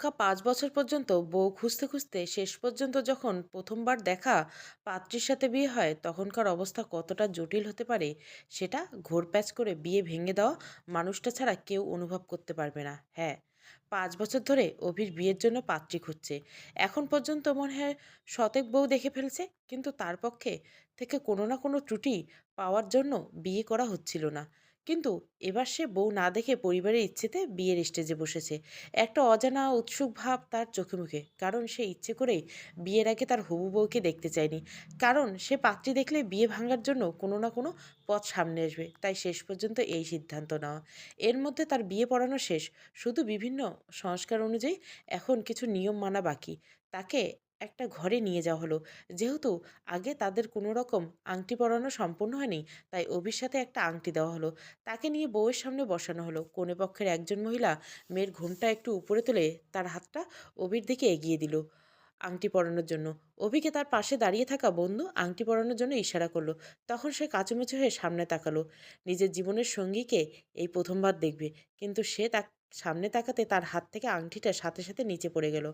দীর্ঘ ৫ বছর পর্যন্ত বউ খুঁজতে, খুঁজতে শেষ পর্যন্ত যখন প্রথমবার দেখা পাত্রীর সাথে বিয়ে হয়, তখনকার অবস্থা কতটা জটিল হতে পারে, সেটা ঘোরপ্যাচ করে বিয়ে ভেঙে দেওয়া মানুষটা ছাড়া কেউ অনুভব করতে পারবে না। হ্যাঁ, পাঁচ বছর ধরে অভির বিয়ের জন্য পাত্রী খুঁজছে। এখন পর্যন্ত মনে হয় শতেক বউ দেখে ফেলছে, কিন্তু তার পক্ষে থেকে কোনো না কোনো ত্রুটি পাওয়ার জন্য বিয়ে করা হচ্ছিল না। কিন্তু এবার সে বউ না দেখে পরিবারের ইচ্ছেতে বিয়ের স্টেজে বসেছে। একটা অজানা উৎসুক ভাব তার চোখে মুখে, কারণ সে ইচ্ছে করেই বিয়ের আগে তার হবু বউকে দেখতে চায়নি। কারণ সে পাত্রী দেখলে বিয়ে ভাঙার জন্য কোনো না কোনো পথ সামনে আসবে, তাই শেষ পর্যন্ত এই সিদ্ধান্ত নেওয়া। এর মধ্যে তার বিয়ে পড়ানো শেষ, শুধু বিভিন্ন সংস্কার অনুযায়ী এখন কিছু নিয়ম মানা বাকি। তাকে একটা ঘরে নিয়ে যাওয়া হলো। যেহেতু আগে তাদের কোনো রকম আংটি পরানো সম্পূর্ণ হয়নি, তাই অভির সাথে একটা আংটি দেওয়া হলো। তাকে নিয়ে বউয়ের সামনে বসানো হলো। কোনে পক্ষের একজন মহিলা মেয়ের ঘোমটা একটু উপরে তুলে তার হাতটা অভির দিকে এগিয়ে দিল আংটি পরানোর জন্য। অভিকে তার পাশে দাঁড়িয়ে থাকা বন্ধু আংটি পরানোর জন্য ইশারা করল। তখন সে কাচুমেচু হয়ে সামনে তাকালো। নিজের জীবনের সঙ্গীকে এই প্রথমবার দেখবে, কিন্তু সে তাক সামনে তাকাতে তার হাত থেকে আংটিটা সাথে সাথে নিচে পড়ে গেল।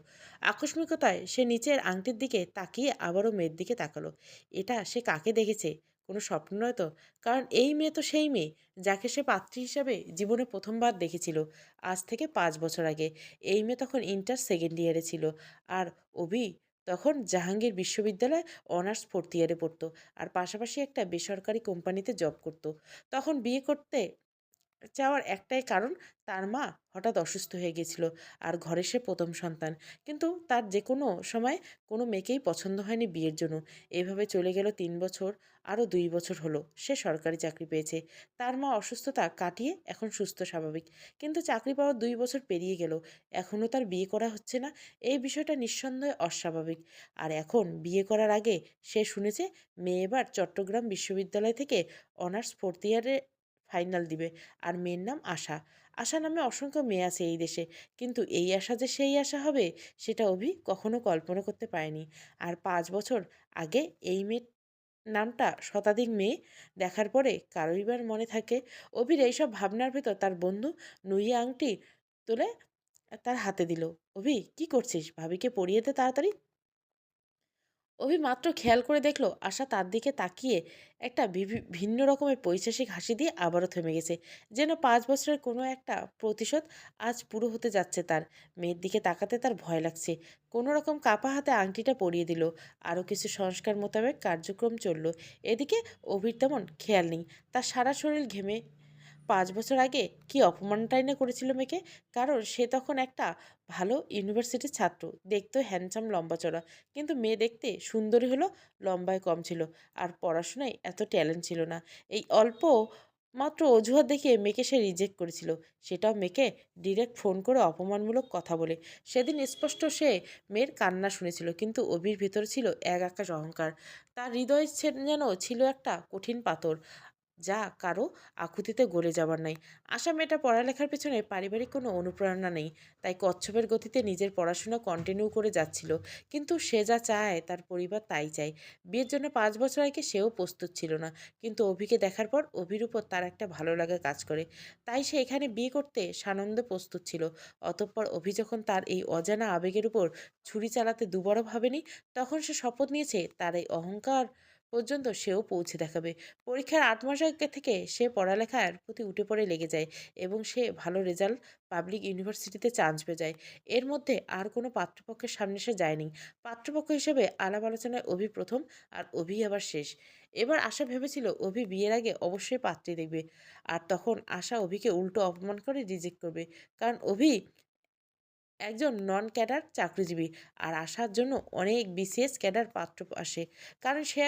আকস্মিকতায় সে নিচের আংটির দিকে তাকিয়ে আবারও মেয়ের দিকে তাকালো। এটা সে কাকে দেখেছে? কোনো স্বপ্ন নয় তো? কারণ এই মেয়ে তো সেই মেয়ে, যাকে সে পাত্রী হিসাবে জীবনে প্রথমবার দেখেছিল আজ থেকে পাঁচ বছর আগে। এই মেয়ে তখন ইন্টার সেকেন্ড ইয়ারে ছিল। আর অভি তখন জাহাঙ্গীর বিশ্ববিদ্যালয়ে অনার্স ফোর্থ ইয়ারে পড়তো। আর পাশাপাশি একটা বেসরকারি কোম্পানিতে জব করতো। তখন বিয়ে করতে চাওয়ার একটাই কারণ, তার মা হঠাৎ অসুস্থ হয়ে গেছিল আর ঘরে সে প্রথম সন্তান। কিন্তু তার যে কোনো সময় কোনো মেয়েকেই পছন্দ হয়নি বিয়ের জন্য। এভাবে চলে গেল তিন বছর, আরও দুই বছর হলো সে সরকারি চাকরি পেয়েছে। তার মা অসুস্থতা কাটিয়ে এখন সুস্থ, স্বাভাবিক। কিন্তু চাকরি পাওয়ার দুই বছর পেরিয়ে গেল। এখনও তার বিয়ে করা হচ্ছে না। এই বিষয়টা নিঃসন্দেহে অস্বাভাবিক। আর এখন বিয়ে করার আগে সে শুনেছে, মেয়ে এবার চট্টগ্রাম বিশ্ববিদ্যালয় থেকে অনার্স ফোর্থ ইয়ারে ফাইনাল দিবে। আর মেয়ের নাম আশা। আশা নামে অসংখ্য মেয়ে আছে এই দেশে। কিন্তু এই আশা যে সেই আশা হবে, সেটা অভি কখনো কল্পনা করতে পারেনি। আর পাঁচ বছর আগে এই মেয়ের নামটা শতাধিক মেয়ে দেখার পরে কারোই বার মনে থাকে। অভির এইসব ভাবনার ভেতর তার বন্ধু নুইয়া আংটি তুলে তার হাতে দিল। অভি, কি করছিস? ভাবিকে পরিয়ে দে তাড়াতাড়ি। অভি মাত্র খেয়াল করে দেখল, আশা তার দিকে তাকিয়ে একটা ভিন্ন রকমের পৈশাসিক হাসি দিয়ে আবারও থেমে গেছে। যেন পাঁচ বছরের কোনো একটা প্রতিশোধ আজ পুরো হতে যাচ্ছে তার। মেয়ের দিকে তাকাতে তার ভয় লাগছে। কোনো রকম কাপা হাতে আংটিটা পরিয়ে দিল। আরও কিছু সংস্কার মোতাবেক কার্যক্রম চলল। এদিকে অভির তেমন খেয়াল নেই। তার সারা শরীর ঘেমে পাঁচ বছর আগে কি অপমানটাই না করেছিল মেয়েকে? কারণ সে তখন একটা ভালো ইউনিভার্সিটির ছাত্র দেখতো হ্যান্ডসাম লম্বা চড়া কিন্তু মেয়ে দেখতে সুন্দরী হলো লম্বায় কম ছিল আর পড়াশোনায় এত ট্যালেন্ট ছিল না। এই অল্প মাত্র অজুহাত দেখিয়ে মেয়েকে সে রিজেক্ট করেছিল। সেটাও মেয়েকে ডিরেক্ট ফোন করে অপমানমূলক কথা বলে। সেদিন স্পষ্ট সে মেয়ের কান্না শুনেছিল, কিন্তু অভির ভিতরে ছিল এক আকাশ অহংকার। তার হৃদয় যেন ছিল একটা কঠিন পাথর। যা কারও আকুতিতে গলে যাবার নাই। আশা মেয়েটা পড়ালেখার পেছনে পারিবারিক কোনো অনুপ্রেরণা নেই, তাই কচ্ছপের গতিতে নিজের পড়াশোনা কন্টিনিউ করে যাচ্ছিল। কিন্তু সে যা চায়, তার পরিবার তাই চায়। বিয়ের জন্য পাঁচ বছর আগে সেও প্রস্তুত ছিল না, কিন্তু অভিকে দেখার পর অভির উপর তার একটা ভালো লাগা কাজ করে। তাই সে এখানে বিয়ে করতে সানন্দে প্রস্তুত ছিল। অতঃপর অভি যখন তার এই অজানা আবেগের উপর ছুরি চালাতে দুবারও ভাবেনি, তখন সে শপথ নিয়েছে, তার এই অহংকার পর্যন্ত সেও পৌঁছে দেখাবে। পরীক্ষার আট মাস আগে থেকে সে পড়ালেখার প্রতি উঠে পড়ে লেগে যায় এবং সে ভালো রেজাল্ট পাবলিক ইউনিভার্সিটিতে চান্স পেয়ে যায়। এর মধ্যে আর কোনো পাত্রপক্ষের সামনে সে যায়নি। পাত্রপক্ষ হিসেবে আলাপ আলোচনায় অভি প্রথম আর অভি আবার শেষ। এবার আশা ভেবেছিল অভি বিয়ের আগে অবশ্যই পাত্রী দেখবে। আর তখন আশা অভিকে উল্টো অপমান করে রিজেক্ট করবে। কারণ অভি একজন নন ক্যাডার চাকরিজীবী। আর আসার জন্য অনেক বিসিএস ক্যাডার পাত্র আসে। কারণ সে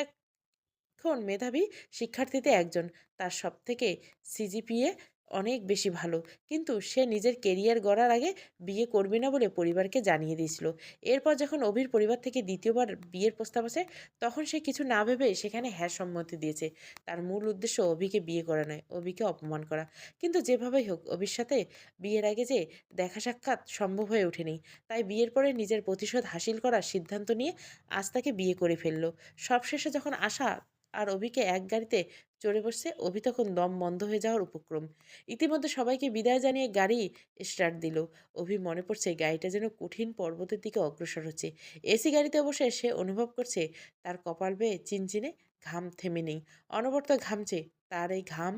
এখন মেধাবী শিক্ষার্থীতে একজন। তার সব থেকে সিজিপিএ অনেক বেশি ভালো। কিন্তু সে নিজের কেরিয়ার গড়ার আগে বিয়ে করবে না বলে পরিবারকে জানিয়ে দিয়েছিল। এরপর যখন অভির পরিবার থেকে দ্বিতীয়বার বিয়ের প্রস্তাব আসে, তখন সে কিছু না ভেবে সেখানে হ্যাঁ সম্মতি দিয়েছে। তার মূল উদ্দেশ্য অভিকে বিয়ে করা নয়, অভিকে অপমান করা। কিন্তু যেভাবেই হোক, অভির সাথে বিয়ের আগে যে দেখা সাক্ষাৎ সম্ভব হয়ে ওঠেনি, তাই বিয়ের পরে নিজের প্রতিশোধ হাসিল করার সিদ্ধান্ত নিয়ে আজ তাকে বিয়ে করে ফেলল। সবশেষে যখন আশা আর অভিকে এক গাড়িতে চড়ে বসছে। অভি তখন দম বন্ধ হয়ে যাওয়ার উপক্রম। ইতিমধ্যে সবাইকে বিদায় জানিয়ে গাড়ি স্টার্ট দিল। অভি মনে পড়ছে গাড়িটা যেন কঠিন পর্বতের দিকে অগ্রসর হচ্ছে। এসি গাড়িতে বসে সে অনুভব করছে, তার কপাল বেয়ে চিনচিনে ঘাম থেমে নেই। অনবরত ঘামছে, তার এই ঘাম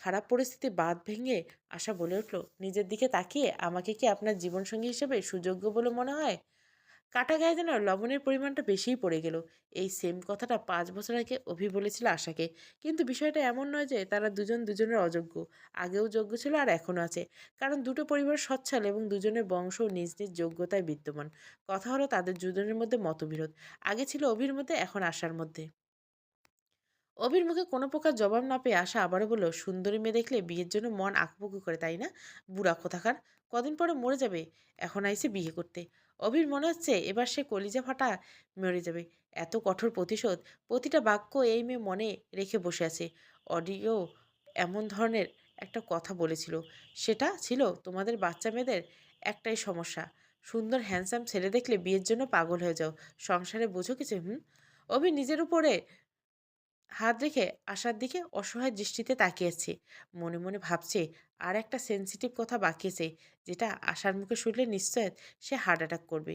খারাপ পরিস্থিতি বাদ ভেঙে আশা বলে উঠল, নিজের দিকে তাকিয়ে আমাকে কি আপনার জীবনসঙ্গী হিসেবে সুযোগ্য বলে মনে হয়? কাটা গায়ে যেন লবণের পরিমাণটা বেশিই পড়ে গেল। এই সেম কথাটা পাঁচ বছর আগে অভি বলেছিল আশাকে। কিন্তু বিষয়টা এমন নয় যে তারা দুজন দুজনের অযোগ্য। আগেও যোগ্য ছিল আর এখনও আছে। কারণ দুটো পরিবার সচ্ছল এবং দুজনের বংশ নিজ নিজ যোগ্যতায় বিদ্যমান। কথা হলো তাদের দুজনের মধ্যে মতবিরোধ। আগে ছিল অভির মধ্যে, এখন আশার মধ্যে। অভির মুখে কোনো প্রকার জবাব না পেয়ে আশা আবারও বলল, সুন্দরী মেয়ে দেখলে বিয়ের জন্য মন আঁকবুকু করে, তাই না? বুড়া কোথাকার? কদিন পরে মরে যাবে। এখন আইসে বিয়ে করতে। অভির মনে হচ্ছে এবার সে কলিজা ফাটা মরে যাবে। এত কঠোর প্রতিশোধ, প্রতিটা বাক্য এই মেয়ে মনে রেখে বসে আছে। অডিও এমন ধরনের একটা কথা বলেছিল। সেটা ছিল তোমাদের বাচ্চা মেয়েদের একটাই সমস্যা। সুন্দর হ্যান্ডসাম ছেলে দেখলে বিয়ের জন্য পাগল হয়ে যাও। সংসারে বোঝো কিছু, হুম? অভি নিজের উপরে হাত রেখে আশার দিকে অসহায় দৃষ্টিতে তাকিয়েছে। মনে মনে ভাবছে, আর একটা সেনসিটিভ কথা বাকি আছে, যেটা আশার মুখে শুনলে নিশ্চয় সে হার্ট অ্যাটাক করবে।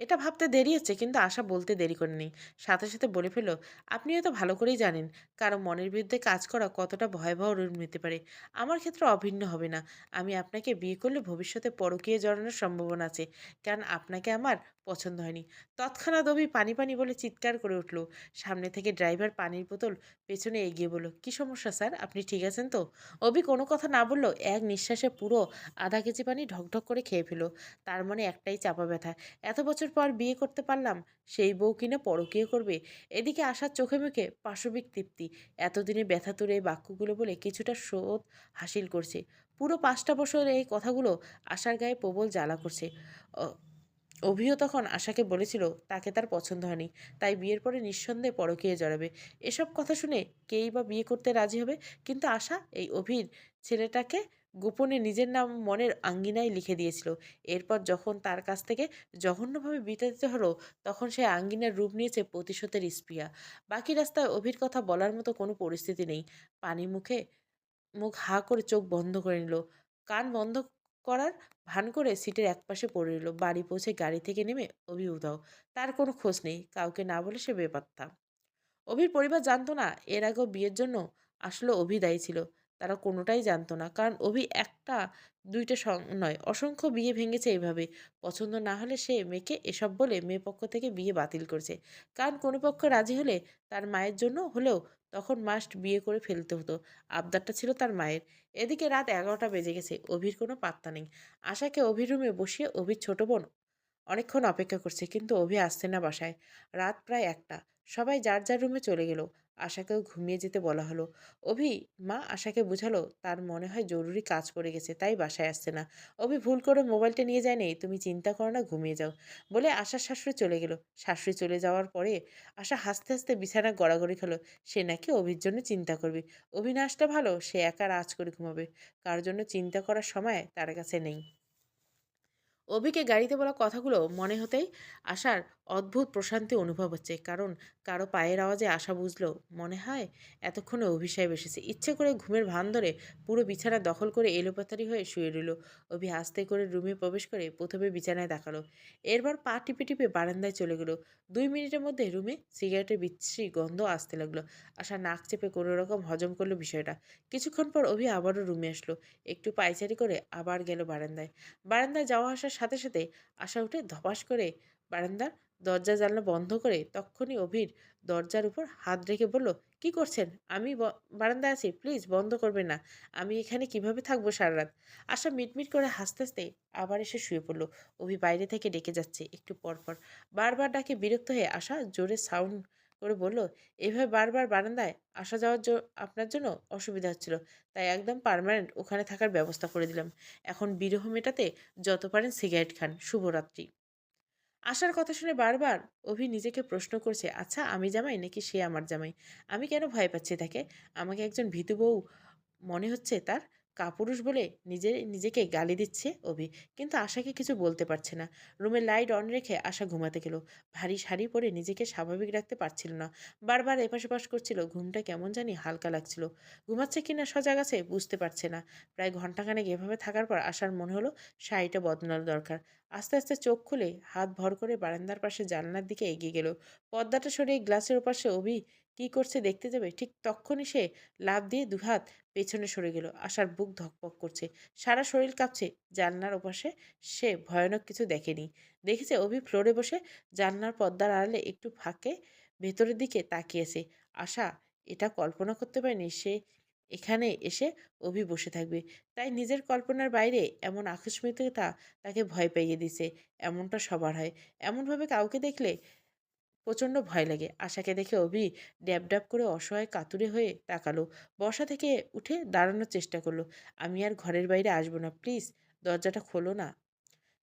এটা ভাবতে দেরি হচ্ছে, কিন্তু আশা বলতে দেরি করেনি। সাথে সাথে বলে ফেলল আপনি হয়তো ভালো করেই জানেন, কারও মনের বিরুদ্ধে কাজ করা কতটা ভয়াবহ রূপ নিতে পারে। আমার ক্ষেত্রে অভিন্ন হবে না। আমি আপনাকে বিয়ে করলে ভবিষ্যতে পরকীয় জড়ানোর সম্ভাবনা আছে, কারণ আপনাকে আমার পছন্দ হয়নি। তৎক্ষণাৎ অভি পানি পানি বলে চিৎকার করে উঠল। সামনে থেকে ড্রাইভার পানির বোতল পেছনে এগিয়ে বলল, কি সমস্যা স্যার? আপনি ঠিক আছেন তো? অভি কোনো কথা না বলল এক নিঃশ্বাসে পুরো আধা কেজি পানি ঢকঢক করে খেয়ে ফেলো তার মনে একটাই চাপা ব্যথা। এত বছর পর বিয়ে করতে পারলাম, সেই বউ কিনা পরকীয় করবে। এদিকে আসার চোখে মুখে পাশবিক তৃপ্তি। এতদিনে ব্যথা তুলে এই বাক্যগুলো বলে কিছুটা শোধ হাসিল করছে। পুরো পাঁচটা বছর এই কথাগুলো আশার গায়ে প্রবল জ্বালা করছে। অভিও তখন আশাকে বলেছিল, তাকে তার পছন্দ হয়নি, তাই বিয়ের পরে নিঃসন্দেহে পরকীয়ে জড়াবে। এসব কথা শুনে কেই বা বিয়ে করতে রাজি হবে? কিন্তু আশা এই অভির ছেলেটাকে গোপনে নিজের নাম মনের আঙ্গিনায় লিখে দিয়েছিল। এরপর যখন তার কাছ থেকে জঘন্যভাবে বিতাড়িত হলো, তখন সে আঙ্গিনার রূপ নিয়েছে প্রতিশোধের স্প্রিয়া বাকি রাস্তায় অভির কথা বলার মতো কোনো পরিস্থিতি নেই। পানি মুখে মুখ হা করে চোখ বন্ধ করে নিল। কান বন্ধ করার ভান করে সিটের একপাশে পড়ে রইল। বাড়ি পৌঁছে গাড়ি থেকে নেমে অভি উধাও। তার কোনো খোঁজ নেই। কাউকে না বলে সে বেপাত্তা। অভির পরিবার জানতো না। এর আগেও বিয়ের জন্য আসলে অভি দায়ী ছিল। তারা কোনোটাই জানতো না। কারণ অভি একটা, দুইটা নয়। অসংখ্য বিয়ে ভেঙেছে এইভাবে পছন্দ না হলে সে মেয়েকে এসব বলে মেয়ে পক্ষ থেকে বিয়ে বাতিল করছে। কারণ কোনো পক্ষ রাজি হলে তার মায়ের জন্য হলেও তখন মাস্ট বিয়ে করে ফেলতে হতো। আবদারটা ছিল তার মায়ের। এদিকে রাত এগারোটা বেজে গেছে, অভির কোনো পাত্তা নেই। আশাকে অভির রুমে বসিয়ে অভির ছোট বোন অনেকক্ষণ অপেক্ষা করছে, কিন্তু অভি আসছে না বাসায়। রাত প্রায় একটা। সবাই যার যার রুমে চলে গেল। আশাকেও ঘুমিয়ে যেতে বলা হলো। অভি, মা আশাকে বুঝালো তার মনে হয় জরুরি কাজ পড়ে গেছে, তাই বাসায় আসছে না। অভি, ভুল করে মোবাইলটা নিয়ে যায়নি তুমি চিন্তা করো না, ঘুমিয়ে যাও। বলে আশার শাশুড়ি চলে গেল। শাশুড়ি চলে যাওয়ার পরে আশা হাসতে হাসতে বিছানা গড়াগড়ি খেলো। সে নাকি অভির জন্য চিন্তা করবে। অভি না ভালো, সে একা রাজ করে ঘুমাবে। কার জন্য চিন্তা করার সময় তার কাছে নেই। অভিকে গাড়িতে বলা কথাগুলো মনে হতেই আশার অদ্ভুত প্রশান্তি অনুভব হচ্ছে, কারণ কারও পায়ের আওয়াজে আশা বুঝলো, মনে হয় এতক্ষণে অভিশাপ এসেছে। ইচ্ছে করে ঘুমের ভান ধরে পুরো বিছানা দখল করে এলোপাতারি হয়ে শুয়ে রইল। অভি আস্তে করে রুমে প্রবেশ করে প্রথমে বিছানায় দেখাল, এরপর পা টিপে টিপে বারান্দায় চলে গেল। দুই মিনিটের মধ্যে রুমে সিগারেটের বিচ্ছিরি গন্ধ আসতে লাগল। আশা নাক চেপে কোনো রকম হজম করল বিষয়টা। কিছুক্ষণ পর অভি আবারও রুমে আসলো। একটু পায়চারি করে আবার গেল বারান্দায়। বারান্দায় যাওয়া আসার সাথে সাথে আশা উঠে ধপাস করে বারান্দার দরজা জানলা বন্ধ করে তক্ষুনি অভির দরজার উপর হাত রেখে বলল, কি করছেন? আমি ব- বারান্দায় আছি, প্লিজ বন্ধ করবেন না। আমি এখানে কীভাবে থাকব সারা রাত আশা মিটমিট করে হাসতে হাসতে আবার এসে শুয়ে পড়ল। অভি বাইরে থেকে ডেকে যাচ্ছে। একটু পর পর বারবার ডাকে বিরক্ত হয়ে আশা জোরে সাউন্ড করে বলল, এভাবে বারবার বারান্দায় আসা যাওয়ার জন্য আপনার জন্য অসুবিধা হচ্ছিল। তাই একদম পারমানেন্ট ওখানে থাকার ব্যবস্থা করে দিলাম। এখন বিরহ মেটাতে যত পারেন সিগারেট খান। শুভরাত্রি। আশার কথা শুনে বারবার অভি নিজেকে প্রশ্ন করছে আচ্ছা আমি জামাই নাকি সে আমার জামাই? আমি কেন ভয় পাচ্ছি তাকে? আমাকে একজন ভীতু বউ মনে হচ্ছে তার। কাপুরুষ বলে নিজে, নিজেকে গালি দিচ্ছে অভি। কিন্তু আশাকে কিছু বলতে পারছে না। রুমে লাইট অন রেখে আশা ঘুমাতে গেল। ভারী শাড়ি পরে নিজেকে স্বাভাবিক রাখতে পারছিল না। বারবার এপাশ ওপাশ করছিল, ঘুমটা কেমন জানি হালকা লাগছিল। ঘুমাচ্ছে কিনা সজাগ আছে বুঝতে পারছে না। প্রায় ঘন্টাখানেক এভাবে থাকার পর আশার মনে হলো শাড়িটা বদলানো দরকার। আস্তে আস্তে চোখ খুলে হাত ভর করে বারান্দার পাশে জানলার দিকে এগিয়ে গেল। পর্দাটা সরিয়ে গ্লাসের ওপাশে অভি কি করছে দেখতে যাবে? ঠিক তখনই সে লাভ দিয়ে দুহাত পেছনে সরে গেল। আশার বুক ধকপক করছে। সারা শরীর কাঁপছে। জানলার ওপাশে সে ভয়ানক কিছু দেখেনি। দেখেছে অভি ফ্লোরে বসে জানলার পর্দার আড়ালে একটু ফাঁকে ভেতরের দিকে তাকিয়েছে। আশা এটা কল্পনা করতে পারেনি সে এখানে এসে অভি বসে থাকবে। তাই নিজের কল্পনার বাইরে এমন আকস্মিকতা তাকে ভয় পাইয়ে দিছে এমনটা সবার হয়। এমনভাবে কাউকে দেখলে প্রচণ্ড ভয় লাগে। আশাকে দেখে অভি ড্যাব ড্যাব করে অসহায় কাতুরে হয়ে তাকালো। বসা থেকে উঠে দাঁড়ানোর চেষ্টা করল। আমি আর ঘরের বাইরে আসব না, প্লিজ। দরজাটা খোলো না।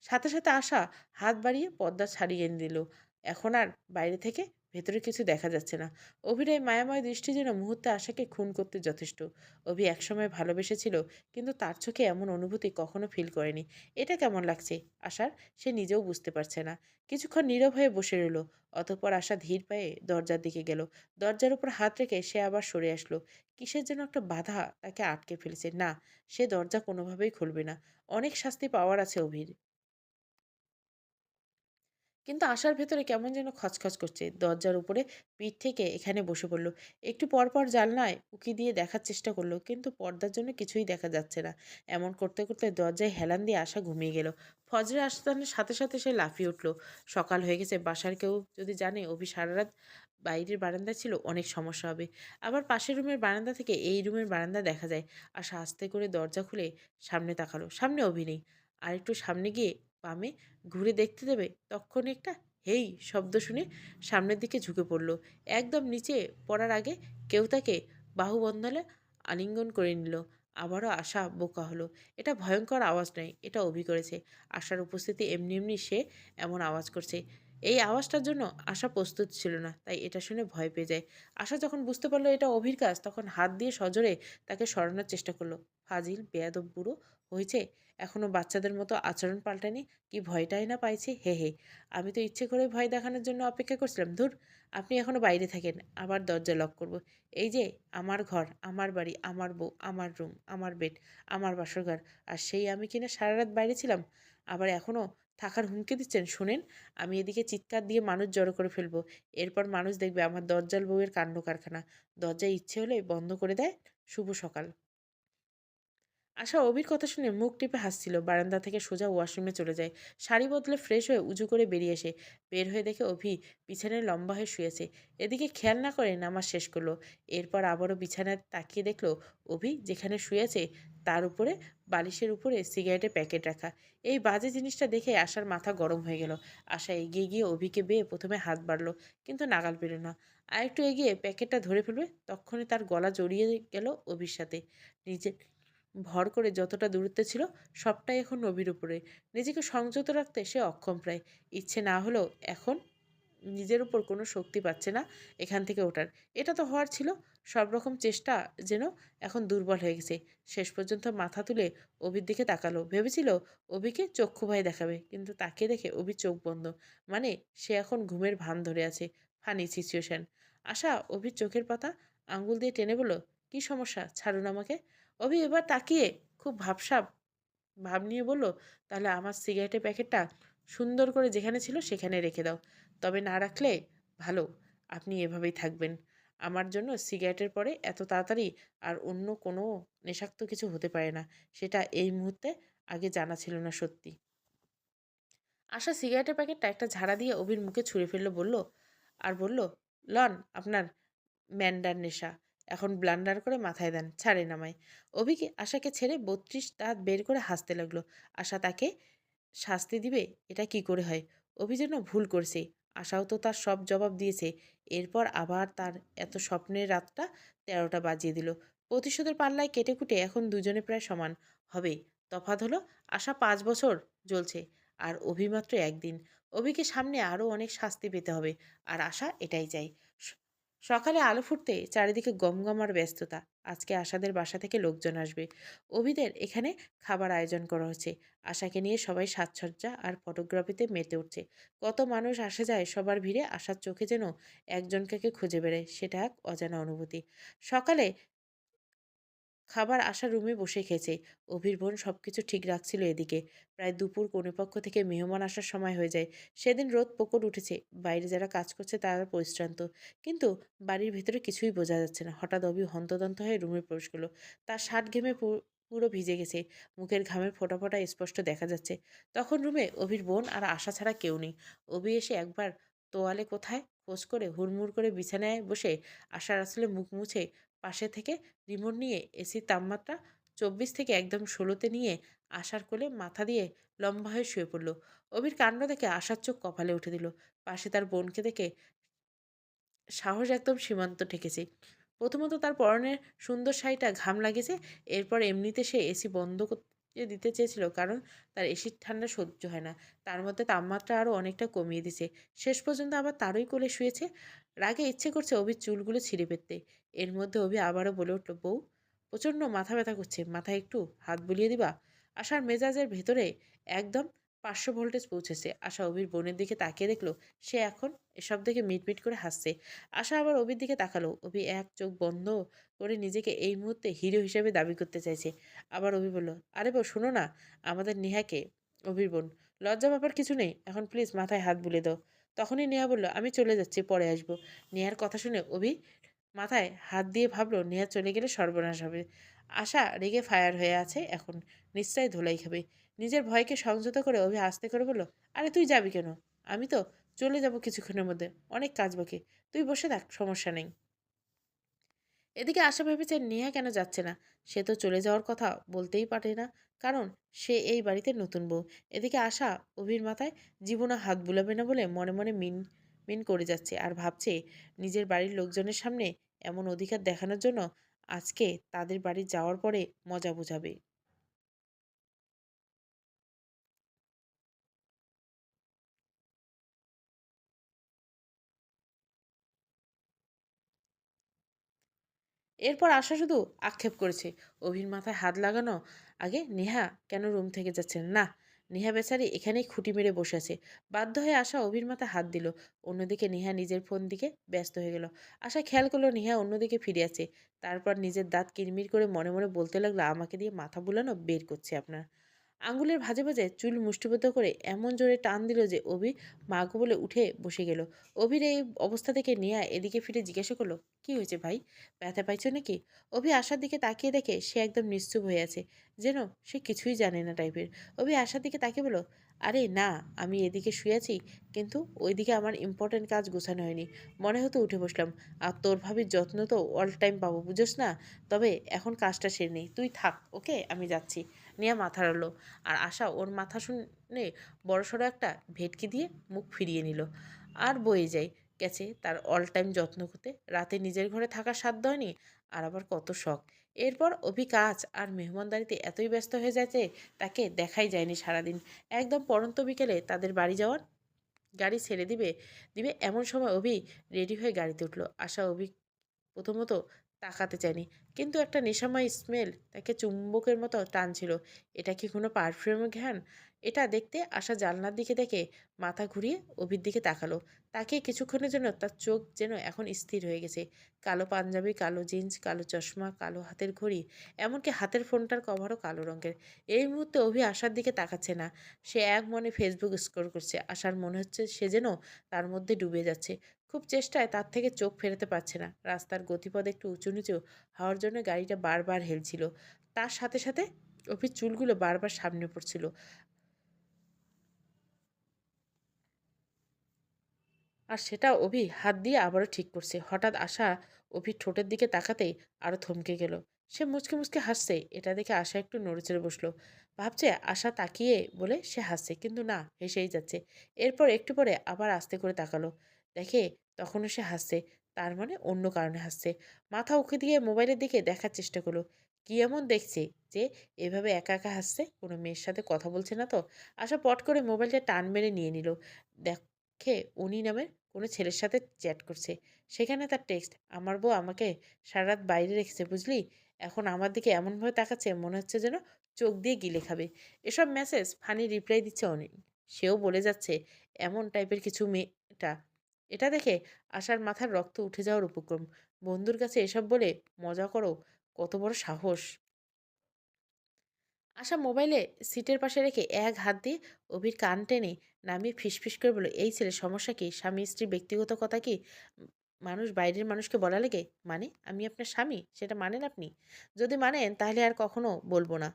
সাথে সাথে আশা হাত বাড়িয়ে পর্দা ছাড়িয়ে দিল এখন আর বাইরে থেকে ভেতরে কিছু দেখা যাচ্ছে না। অভির এই মায়াময় দৃষ্টি যেন মুহূর্তে আশাকে খুন করতে যথেষ্ট। অভি একসময় ভালোবেসেছিল, কিন্তু তার চোখে এমন অনুভূতি কখনো ফিল করেনি। এটা কেমন লাগছে? আশার? সে নিজেও বুঝতে পারছে না। কিছুক্ষণ নীরব হয়ে বসে রইল। অতঃপর আশা ধীর পায়ে দরজার দিকে গেল। দরজার উপর হাত রেখে সে আবার সরে আসলো। কিসের যেন একটা বাধা তাকে আটকে ফেলেছে। না, সে দরজা কোনোভাবেই খুলবে না। অনেক শাস্তি পাওয়ার আছে অভির। কিন্তু আশার ভেতরে কেমন যেন খচখচ করছে। দরজার উপরে পিঠ থেকে এখানে বসে পড়ল। একটু পরপর জানলায় উকি দিয়ে দেখার চেষ্টা করল, কিন্তু পর্দার জন্য কিছুই দেখা যাচ্ছে না। এমন করতে করতে দরজায় হেলান দিয়ে আশা ঘুমিয়ে গেল। ফজরে আসতানের সাথে সাথে সে লাফিয়ে উঠল। সকাল হয়ে গেছে, বাসার কেউ যদি জানে অভি সারা রাত বাইরের বারান্দা ছিল, অনেক সমস্যা হবে। আবার পাশের রুমের বারান্দা থেকে এই রুমের বারান্দা দেখা যায়। আশা আস্তে করে দরজা খুলে সামনে তাকালো। সামনে অভি নেই। আর একটু সামনে গিয়ে বামে ঘুরে দেখতে দেবে তখন একটা হেই শব্দ শুনে সামনের দিকে ঝুঁকে পড়ল। একদম নিচে পড়ার আগে কেউ তাকে বাহুবন্ধলে আলিঙ্গন করে নিল। আবারও আশা বোকা হলো। এটা ভয়ঙ্কর আওয়াজ নয়, এটা অভি করেছে। আশার উপস্থিতি এমনি এমনি সে এমন আওয়াজ করছে। এই আওয়াজটার জন্য আশা প্রস্তুত ছিল না, তাই এটা শুনে ভয় পেয়ে যায়। আশা যখন বুঝতে পারল এটা অভির কাজ, তখন হাত দিয়ে সজোরে তাকে সরানোর চেষ্টা করল। ফাজিল, বেয়াদব বুড়ো হয়েছে এখনও বাচ্চাদের মতো আচরণ পাল্টানি কি ভয়টাই না পাইছি, হে হে। আমি তো ইচ্ছে করে ভয় দেখানোর জন্য অপেক্ষা করছিলাম। ধুর, আপনি এখনও বাইরে থাকেন, আবার দরজা লক করব। এই যে, আমার ঘর, আমার বাড়ি, আমার বউ, আমার রুম আমার বেড আমার বাসরঘর আর সেই আমি কিনা সারা রাত বাইরে ছিলাম, আবার এখনও থাকার হুমকি দিচ্ছেন, শুনেন, আমি এদিকে চিৎকার দিয়ে মানুষ জড়ো করে ফেলব, এরপর মানুষ দেখবে আমার দরজাল বউয়ের কাণ্ড কারখানা, দরজায় ইচ্ছে হলে বন্ধ করে দেয়, শুভ সকাল। আশা অভির কথা শুনে মুখ টিপে হাসছিল। বারান্দা থেকে সোজা ওয়াশরুমে চলে যায়। শাড়ি বদলে ফ্রেশ হয়ে উজু করে বেরিয়ে এসে বের হয়ে দেখে অভি বিছানায় লম্বা হয়ে শুয়েছে। এদিকে খেয়াল না করে নামাজ শেষ করল। এরপর আবারও বিছানায় তাকিয়ে দেখল অভি যেখানে শুয়েছে তার উপরে বালিশের উপরে সিগারেটের প্যাকেট রাখা। এই বাজে জিনিসটা দেখে আশার মাথা গরম হয়ে গেল। আশা এগিয়ে গিয়ে অভিকে বেয়ে প্রথমে হাত বাড়লো, কিন্তু নাগাল পেল না। আর একটু এগিয়ে প্যাকেটটা ধরে ফেলবে, তখনই তার গলা জড়িয়ে গেল অভির সাথে। নিজে ভর করে যতটা দূরত্বে ছিল সবটাই এখন নবীর উপরে। নিজেকে সংযত রাখতে সে অক্ষম প্রায়। ইচ্ছে না হলেও এখন নিজের উপর কোনো শক্তি পাচ্ছে না এখান থেকে ওঠার। এটা তো হওয়ার ছিল। সব রকম চেষ্টা যেন এখন দুর্বল হয়ে গেছে। শেষ পর্যন্ত মাথা তুলে অভির দিকে তাকালো। ভেবেছিল অভিকে চক্ষু ভয় দেখাবে, কিন্তু তাকে দেখে অভি চোখ বন্ধ। মানে সে এখন ঘুমের ভান ধরে আছে। Funny situation. আশা অভির চোখের পাতা আঙ্গুল দিয়ে টেনে বলল, কি সমস্যা? ছাড়ুন আমাকে। অভি এবার তাকিয়ে খুব ভাবসাব। ভাব নিয়ে বলল, তাহলে আমার সিগারেটের প্যাকেটটা সুন্দর করে যেখানে ছিল সেখানে রেখে দাও। তবে না রাখলে ভালো, আপনি এভাবেই থাকবেন। আমার জন্য সিগারেটের পরে এত তাড়াতাড়ি আর অন্য কোনো নেশাক্ত কিছু হতে পারে না। সেটা এই মুহূর্তে আগে জানা ছিল না সত্যি। আশা সিগারেটের প্যাকেটটা একটা ঝাড়া দিয়ে অভির মুখে ছুঁড়ে ফেলল, বলল, আর বলল, লন, আপনার ম্যান্ডার নেশা। এখন ব্লান্ডার করে মাথায় দেন, ছাড়ে নামায়। অভিকে আশাকে ছেড়ে বত্রিশ দাঁত বের করে হাসতে লাগল। আশা তাকে শাস্তি দিবে? এটা কি করে হয়? অভি যেন ভুল করছে। আশাও তো তার সব জবাব দিয়েছে। এরপর আবার তার এত স্বপ্নের রাতটা তেরোটা বাজিয়ে দিল। প্রতিশোধের পাল্লায় কেটে কুটে এখন দুজনে প্রায় সমান। হবে, তফাৎ হলো আশা পাঁচ বছর জ্বলছে, আর অভিমাত্র একদিন। অভিকে সামনে আরও অনেক শাস্তি পেতে হবে, আর আশা এটাই চাই সকালে আলো ফুটতে চারিদিকে গমগমার ব্যস্ততা। আজকে আশাদের বাসা থেকে লোকজন আসবে। অভিদের এখানে খাবার আয়োজন করা হচ্ছে। আশাকে নিয়ে সবাই সাজসজ্জা আর ফটোগ্রাফিতে মেতে উঠছে। কত মানুষ আসে যায় সবার ভিড়ে আশার চোখে যেন একজনকে খুঁজে বেড়ায়, সেটা এক অজানা অনুভূতি। সকালে খাবার আসার রুমে বসে খেয়েছে। অভির বোন সব কিছু ঠিক রাখছিল এদিকে। প্রায় দুপুর কোণেপক্ষ থেকে মেহমান আসার সময় হয়ে যায়। সেদিন রোদ প্রকট উঠেছে। বাইরে যারা কাজ করছে তারা পরিশ্রান্ত। কিন্তু বাড়ির ভেতরে কিছুই বোঝা যাচ্ছে না। হঠাৎ অভি হন্তদন্ত হয়ে রুমে প্রবেশ করল। তার শার্ট ঘেমে পুরো ভিজে গেছে। মুখের ঘামের ফোঁটা ফোঁটা স্পষ্ট দেখা যাচ্ছে। তখন রুমে অভির বোন আর আশা ছাড়া কেউ নেই। অভি এসে একবার তোয়ালে কোথায়? খোঁজ করে হুড়মুড় করে বিছানায় বসে আশার আসলে মুখ মুছে পাশে থেকে রিমোট নিয়ে এসির তাপমাত্রা চব্বিশ থেকে একদম ষোলোতে নিয়ে আশার কোলে মাথা দিয়ে লম্বা হয়ে শুয়ে পড়ল। অভির কাণ্ড দেখে আশার চোখ কপালে উঠে দিল। পাশে তার বোনকে দেখে সাহস একদম সীমান্ত ঠেকেছে। প্রথমত তার পরনের সুন্দর শাড়িটা ঘাম লাগেছে এরপর এমনিতে সে এসি বন্ধ করতে দিতে চেয়েছিল, কারণ তার এসির ঠান্ডা সহ্য হয় না। তার মধ্যে তাপমাত্রা আরও অনেকটা কমিয়ে দিছে। শেষ পর্যন্ত আবার তারই কোলে শুয়েছে। রাগে ইচ্ছে করছে অভির চুলগুলো ছিঁড়ে ফেলতে। এর মধ্যে অভি আবারও বলে উঠল, বউ, প্রচণ্ড মাথা ব্যথা করছে। মাথায় একটু হাত বুলিয়ে দিবা? আশার মেজাজের ভেতরে একদম পাঁচশো ভোল্টেজ পৌঁছেছে। আশা অভির বোনের দিকে তাকিয়ে দেখল, সে এখন এসব দেখে মিটমিট করে হাসছে। আশা আবার অভির দিকে তাকালো। অভি এক চোখ বন্ধ করে নিজেকে এই মুহূর্তে হিরো হিসেবে দাবি করতে চাইছে। আবার অভি বলল, আরে বউ শোনো না, আমাদের নেহাকে, অভির বোন। লজ্জা ব্যাপার কিছু নেই। এখন প্লিজ মাথায় হাত বুলে দাও। তখনই নেহা বলল, আমি চলে যাচ্ছি, পরে আসব। নেহার কথা শুনে অভি মাথায় হাত দিয়ে ভাবলো, নেহা চলে গেলে সর্বনাশ হবে। আশা রেগে ফায়ার হয়ে আছে এখন। নিশ্চয়ই ধোলাই খাবে। নিজের ভয়কে সংযত করে অভি আস্তে করে বলল, আরে তুই যাবি কেন? আমি তো চলে যাব কিছুক্ষণের মধ্যে। অনেক কাজ বাকি। তুই বসে থাক, সমস্যা নেই। এদিকে আশা ভেবেছে নেহা কেন যাচ্ছে না? সে তো চলে যাওয়ার কথা বলতেই পারে না, কারণ সে এই বাড়িতে নতুন বউ। এদিকে আশা অভির মাথায় জীবনে হাত বুলাবে না বলে মনে মনে মিন মিন করে যাচ্ছে আর ভাবছে নিজের বাড়ির লোকজনের সামনে এমন অধিকার দেখানোর জন্য আজকে তাদের বাড়ি যাওয়ার পরে মজা বোঝাবে। এরপর আশা শুধু আক্ষেপ করেছে। অভির মাথায় হাত লাগানো। আগে, নেহা কেন রুম থেকে যাচ্ছেন? না, নেহা বেচারি এখানেই খুঁটি মেরে বসে আছে। বাধ্য হয়ে আশা অভির মাথায় হাত দিল। অন্যদিকে নেহা নিজের ফোন দিকে ব্যস্ত হয়ে গেল। আশা খেয়াল করল নেহা অন্যদিকে ফিরে আছে। তারপর নিজের দাঁত কিরমির করে মনে মনে বলতে লাগল, আমাকে দিয়ে মাথা বুলানো বের করছে আপনার। আঙুলের ভাজে ভাজে চুল মুষ্টিবদ্ধ করে এমন জোরে টান দিল যে অভি মাগো বলে উঠে বসে গেল। অভির এই অবস্থা থেকে নেয়া এদিকে ফিরে জিজ্ঞাসা করল, কি হয়েছে ভাই? ব্যথা পাইছো নাকি? অভি আশার দিকে তাকিয়ে দেখে সে একদম নিশ্চুপ হয়ে আছে। যেন সে কিছুই জানে না টাইপের। অভি আশার দিকে তাকিয়ে বলো আরে না, আমি এদিকে শুয়ে আছি, কিন্তু ওইদিকে আমার ইম্পর্টেন্ট কাজ গোছানো হয়নি। মনে হতো উঠে বসলাম। আর তোর ভাবির যত্ন তো অল টাইম পাবো, বুঝোস না? তবে এখন কাজটা সেরে নেই। তুই থাক, ওকে? আমি যাচ্ছি। নিয়ে মাথা রলো আর আশা ওর মাথা শুনে বড়সড় একটা ভেটকি দিয়ে মুখ ফিরিয়ে নিল। আর বয়ে যায়। গেছে তার অল টাইম যত্ন করতে। রাতে নিজের ঘরে থাকার সাধ্য হয়নি। আর আবার কত শখ। এরপর অভি কাজ আর মেহমানদারিতে এতই ব্যস্ত হয়ে যায় যে তাকে দেখাই যায়নি সারাদিন। একদম পরন্ত বিকেলে তাদের বাড়ি যাওয়ার গাড়ি ছেড়ে দিবে দিবে। এমন সময় অভি রেডি হয়ে গাড়িতে উঠল। আশা অভি প্রথমত তাকাতে চায়নি কিন্তু একটা নেশাময় স্মেল তাকে চুম্বকের মতো টানছিল। এটা কি কোনো পারফিউমের ঘ্রাণ এটা দেখতে আসা জানলার দিকে দেখে মাথা ঘুরিয়ে অভির দিকে তাকালো। তাকে কিছুক্ষণের জন্য তার চোখ যেন এখন স্থির হয়ে গেছে। কালো পাঞ্জাবি, কালো জিন্স, কালো চশমা, কালো হাতের ঘড়ি, এমনকি হাতের ফোনটার কভারও কালো রঙের। এই মুহূর্তে অভি আশার দিকে তাকাচ্ছে না। সে এক মনে ফেসবুক স্ক্রল করছে। আশার মনে হচ্ছে সে যেন তার মধ্যে ডুবে যাচ্ছে। খুব চেষ্টায় তার থেকে চোখ ফেরাতে পারছে না। রাস্তার গতিপথ একটু উঁচু নিচু হওয়ার জন্য গাড়িটা বারবার হেলছিল। তার সাথে সাথে অভির চুলগুলো বারবার সামনে পড়ছিল। আর সেটা অভি হাত দিয়ে আবারও ঠিক করছে। হঠাৎ আশা অভির ঠোঁটের দিকে তাকাতেই আরও থমকে গেল। সে মুচকে মুচকে হাসছে। এটা দেখে আশা একটু নড়েচড়ে বসল। ভাবছে আশা তাকিয়ে বলে সে হাসছে, কিন্তু না, হেসেই যাচ্ছে। এরপর একটু পরে আবার আস্তে করে তাকালো। দেখে তখনও সে হাসছে। তার মানে অন্য কারণে হাসছে। মাথা উঁকি দিয়ে মোবাইলের দিকে দেখার চেষ্টা করল। কি এমন দেখছে যে, এভাবে একা একা হাসছে? কোনো মেয়ের সাথে কথা বলছে না তো? আশা পট করে মোবাইলটা টান মেরে নিয়ে নিল। দেখে উনি নামের কোনো ছেলের সাথে চ্যাট করছে। সেখানে তার টেক্সট, আমার বউ আমাকে সারা রাত বাইরে রেখেছে, বুঝলি? এখন আমার দিকে এমনভাবে তাকাচ্ছে, মনে হচ্ছে যেন চোখ দিয়ে গিলে খাবে। এসব মেসেজ ফানি রিপ্লাই দিচ্ছে অনেক সেও বলে যাচ্ছে, এমন টাইপের কিছু মেয়েটা এটা দেখে আশার মাথার রক্ত উঠে যাওয়ার উপক্রম। বন্ধুর কাছে এসব বলে মজা করো, কত বড় সাহস। আশা মোবাইলে সিটের পাশে রেখে এক হাত দিয়ে অভির কান টেনে নামিয়ে ফিসফিস করে বলল, এই ছেলে, সমস্যা কি? স্বামী, স্ত্রী, ব্যক্তিগত কথা কি? মানুষ, বাইরের মানুষকে বলা লেগে? মানে আমি আপনার স্বামী? সেটা মানেন আপনি? যদি মানেন, তাহলে আর কখনো বলব না।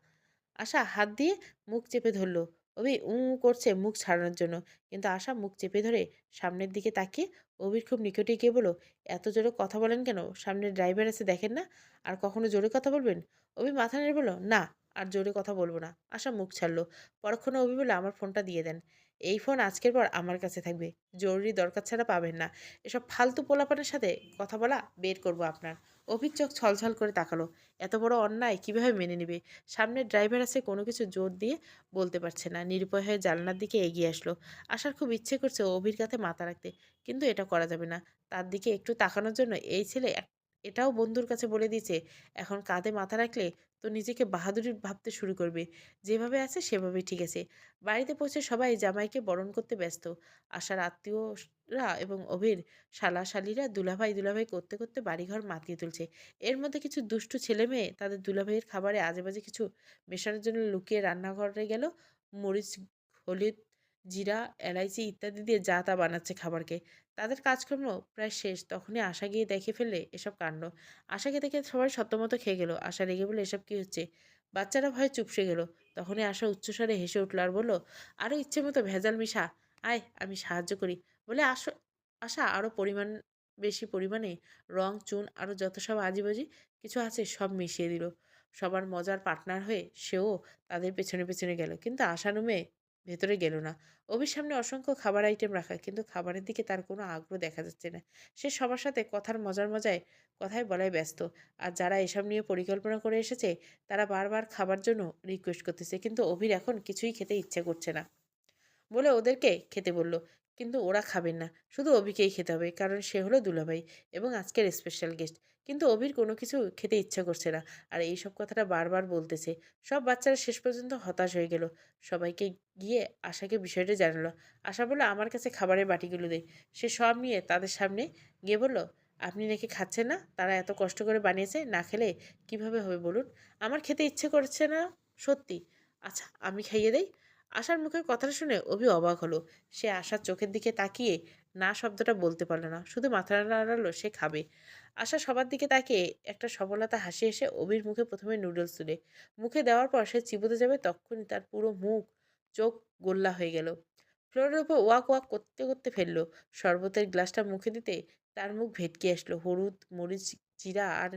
আশা হাত দিয়ে মুখ চেপে ধরলো অভি উ করছে মুখ ছাড়ানোর জন্য। কিন্তু আশা মুখ চেপে ধরে সামনের দিকে তাকিয়ে অভির খুব নিকটে গিয়ে বলো এত জোরে কথা বলেন কেন? সামনে ড্রাইভার আছে দেখেন না? আর কখনো জোরে কথা বলবেন? অভি মাথা নেড়ে বলো না, আর জোরে কথা বলব না। আশা মুখ ছাড়লো। পরক্ষণে অভি বলে আমার ফোনটা দিয়ে দেন। এই ফোন আজকের পর আমার কাছে থাকবে। জরুরি দরকার ছাড়া পাবেন না। এসব ফালতু পোলাপানের সাথে কথা বলা বের করব আপনার। অভির চোখ ছলছল করে তাকালো। এত বড় অন্যায় কীভাবে মেনে নেবে? সামনে ড্রাইভার আছে, কোনো কিছু জোর দিয়ে বলতে পারছে না। নিরুপায় হয়ে জানলার দিকে এগিয়ে আসলো। আসার খুব ইচ্ছে করছে অভির কাছে মাথা রাখতে, কিন্তু এটা করা যাবে না। তার দিকে একটু তাকানোর জন্য এই ছেলে এটাও বন্ধুর কাছে বলে দিয়েছে, এখন কাঁধে মাথা রাখলে তো নিজেকে বাহাদুরি ভাবতে শুরু করবে। যেভাবে আছে সেভাবেই ঠিক আছে। বাড়িতে পৌঁছে সবাই জামাইকে বরণ করতে ব্যস্ত। আশার আত্মীয়রা এবং অভির শালা শালিরা দুলাভাই দুলাভাই করতে করতে বাড়িঘর মাতিয়ে তুলছে। এর মধ্যে কিছু দুষ্টু ছেলে মেয়ে তাদের দুলাভাইয়ের খাবারে আজে বাজে কিছু মেশানোর জন্য লুকিয়ে রান্নাঘরে গেল। মরিচ, হলুদ, জিরা, এলাইচি ইত্যাদি দিয়ে যা তা বানাচ্ছে খাবারকে। তাদের কাজকর্ম প্রায় শেষ। তখনই আশা গিয়ে দেখে ফেলে এসব কাণ্ড। আশাকে দেখে সবাই সত্যমতো খেয়ে গেল। আশা রেগে বলে এসব কি হচ্ছে? বাচ্চারা ভয়ে চুপসে গেল। তখনই আশা উচ্চস্বরে হেসে উঠল আর বলল আরও ইচ্ছে মতো ভেজাল মিশা। আয়, আমি সাহায্য করি। বলে আসো, আশা আরও পরিমাণ, বেশি পরিমাণে রং, চুন আরও যত সব আজিবাজি কিছু আছে সব মিশিয়ে দিল। সবার মজার পার্টনার হয়ে সেও তাদের পেছনে পেছনে গেল। কিন্তু আশানুমে ভেতরে গেল না। অভির সামনে অসংখ্য খাবার আইটেম রাখা, কিন্তু খাবারের দিকে তার কোনো আগ্রহ দেখা যাচ্ছে না। সে সবার সাথে কথার মজার মজায় কথায় বলায় ব্যস্ত। আর যারা এসব নিয়ে পরিকল্পনা করে এসেছে, তারা বারবার খাবার জন্য রিকোয়েস্ট করতেছে। কিন্তু অভির এখন কিছুই খেতে ইচ্ছে করছে না। বলে ওদেরকে খেতে বলল কিন্তু ওরা খাবেন না। শুধু অভিকেই খেতে হবে, কারণ সে হলো দুলাভাই এবং আজকের স্পেশাল গেস্ট কিন্তু অভির কোনো কিছু খেতে ইচ্ছা করছে না আর এই সব কথাটা বারবার বলতেছে। সব বাচ্চারা শেষ পর্যন্ত হতাশ হয়ে গেল। সবাইকে গিয়ে আশাকে বিষয়টা জানালো। আশা বলল, আমার কাছে খাবারের বাটিগুলো দেয় সে সব নিয়ে তাদের সামনে গিয়ে বলল, আপনি নাকি খাচ্ছেন না? তারা এত কষ্ট করে বানিয়েছে, না খেলে কীভাবে হবে বলুন? আমার খেতে ইচ্ছে করছে না, সত্যি। আচ্ছা আমি খাইয়ে দেই। আশার মুখের কথাটা শুনে অভি অবাক হলো। সে আশার চোখের দিকে তাকিয়ে না শব্দটা বলতে পারল না, শুধু মাথা নাড়ালো, সে খাবে। আশা সবার দিকে তাকিয়ে একটা সবলতা হাসি এসে অভির মুখে প্রথমে নুডলস তুলে। মুখে দেওয়ার পর সে চিবোতে যাবে, তখনই তার পুরো মুখ, চোখ গোল্লা হয়ে গেল। ফ্লোরের উপর ওয়াক ওয়াক করতে করতে ফেলল। শরবতের গ্লাসটা মুখে দিতে তার মুখ ভেটকে আসলো। হলুদ, মরিচ, জিরা আর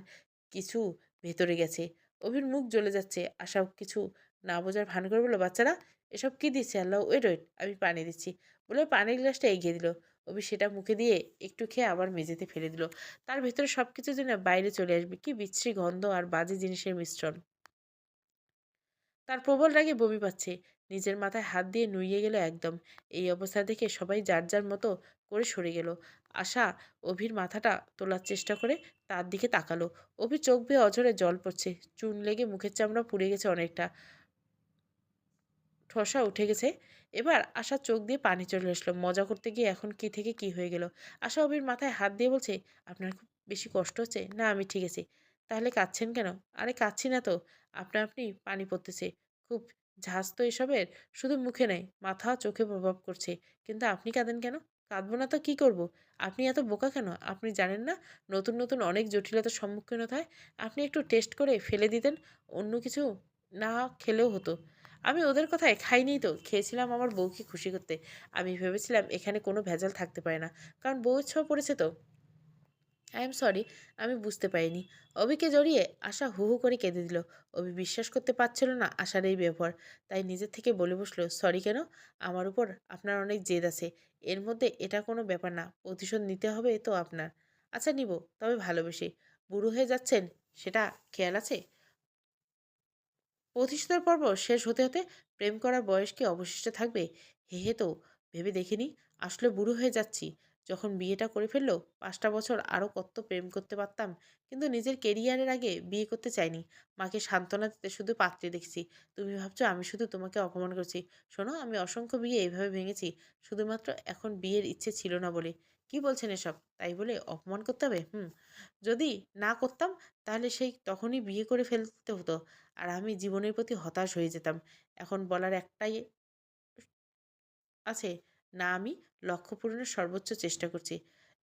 কিছু ভেতরে গেছে। অভির মুখ জ্বলে যাচ্ছে। আশা কিছু না বোঝার ভান করে বলল, বাচ্চারা এসব কি দিচ্ছে? আল্লাহ ওয়েট ওয়েট আমি পানি দিচ্ছি। বলে পানির গ্লাসটা এগিয়ে দিল। অভি সেটা মুখে দিয়ে একটু খেয়ে আবার মেঝেতে ফেলে দিল। তার ভেতরে সব কিছু যেন বাইরে চলে আসবে। কি বিশ্রী গন্ধ আর বাজে জিনিসের মিশ্রণ। তার প্রবল রাগে বমি পাচ্ছে। নিজের মাথায় হাত দিয়ে নুইয়ে গেল একদম। এই অবস্থা দেখে সবাই যার যার মতো করে সরে গেল। আশা অভির মাথাটা তোলার চেষ্টা করে তার দিকে তাকালো। অভি চোখ বেয়ে অঝরে জল পড়ছে। চুন লেগে মুখের চামড়া পুড়ে গেছে অনেকটা। ঠসা উঠে গেছে। এবার আশা চোখ দিয়ে পানি চলে আসলো। মজা করতে গিয়ে এখন কি থেকে কি হয়ে গেল? আশা অভির মাথায় হাত দিয়ে বলছে, আপনার খুব বেশি কষ্ট হচ্ছে? না, আমি ঠিক আছি। তাহলে কাঁদছেন কেন? আরে, কাঁদছি না তো। আপনা আপনি পানি পড়তেছে। খুব ঝাঁজ তো এসবের। শুধু মুখে নেই, মাথা, চোখে প্রভাব করছে। কিন্তু আপনি কাঁদেন কেন? কাঁদবো না তো কী করব? আপনি এত বোকা কেন? আপনি জানেন না, নতুন নতুন অনেক জটিলতার সম্মুখীন হয়। আপনি একটু টেস্ট করে ফেলে দিতেন, অন্য কিছু না খেলেও হতো। আমি ওদের কথায় খাইনি তো, খেয়েছিলাম আমার বউকে খুশি করতে। আমি ভেবেছিলাম এখানে কোনো ভেজাল থাকতে পারে না, কারণ বউয়ের ছোঁয়া পড়েছে তো। আই এম সরি আমি বুঝতে পারিনি। অবিকে জড়িয়ে আশা হু হু করে কেঁদে দিল। অভি বিশ্বাস করতে পারছিল না আশার এই ব্যবহার, তাই নিজের থেকে বলে বসল সরি কেন? আমার উপর আপনার অনেক জেদ আছে। এর মধ্যে এটা কোনো ব্যাপার না, প্রতিশোধ নিতে হবে তো আপনার। আচ্ছা নিব, তবে ভালোবেসে। বুড়ো হয়ে যাচ্ছেন, সেটা খেয়াল আছে? প্রতিশোধের পর্ব শেষ হতে হতে প্রেম করার বয়স কি অবশিষ্ট থাকবে। হে হে তো, ভেবে দেখিনি। আসলে বুড়ো হয়ে যাচ্ছি। যখন বিয়েটা করে ফেলল, পাঁচটা বছর আরও কত প্রেম করতে পারতাম, কিন্তু নিজের কেরিয়ারের আগে বিয়ে করতে চাইনি। মাকে সান্ত্বনা দিতে শুধু পাত্রে দেখছি। তুমি ভাবছ আমি শুধু তোমাকে অপমান করছি। শোনো, আমি অসংখ্য বিয়ে এইভাবে ভেঙেছি। শুধুমাত্র এখন বিয়ের ইচ্ছে ছিল না বলে। কি বলছেন এসব? তাই বলে অপমান করতে হবে? হুম, যদি না করতাম তাহলে সেই তখনই বিয়ে করে ফেলতে হতো। আর আমি জীবনের প্রতি হতাশ হয়ে যেতাম। এখন বলার একটাই আছে, না আমি লক্ষ্য পূরণের সর্বোচ্চ চেষ্টা করছি।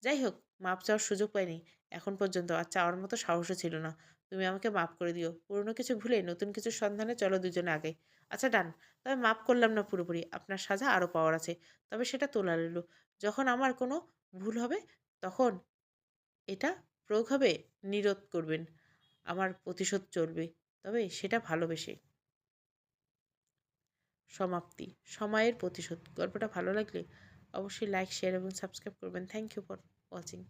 যাই হোক, মাপ চাওয়ার সুযোগ পাইনি। এখন পর্যন্ত আর চাওয়ার মতো সাহসও ছিল না। তুমি আমাকে মাফ করে দিও। পুরনো কিছু ভুলে নতুন কিছু সন্ধানে চলো দুজনে আগে। আচ্ছা ডান। তবে মাফ করলাম না পুরোপুরি। আপনার সাজা আরও পাওয়ার আছে। তবে সেটা তোলা রইল যখন আমার কোনো ভুল হবে, তখন এটা প্রয়োগ হবে, নিরোধ করবেন। আমার প্রতিশোধ চলবে, তবে সেটা ভালোবেসে। সমাপ্তি। সময়ের প্রতিশোধ। গল্পটা ভালো লাগলে অবশ্যই লাইক শেয়ার এবং সাবস্ক্রাইব করবেন। Thank you for watching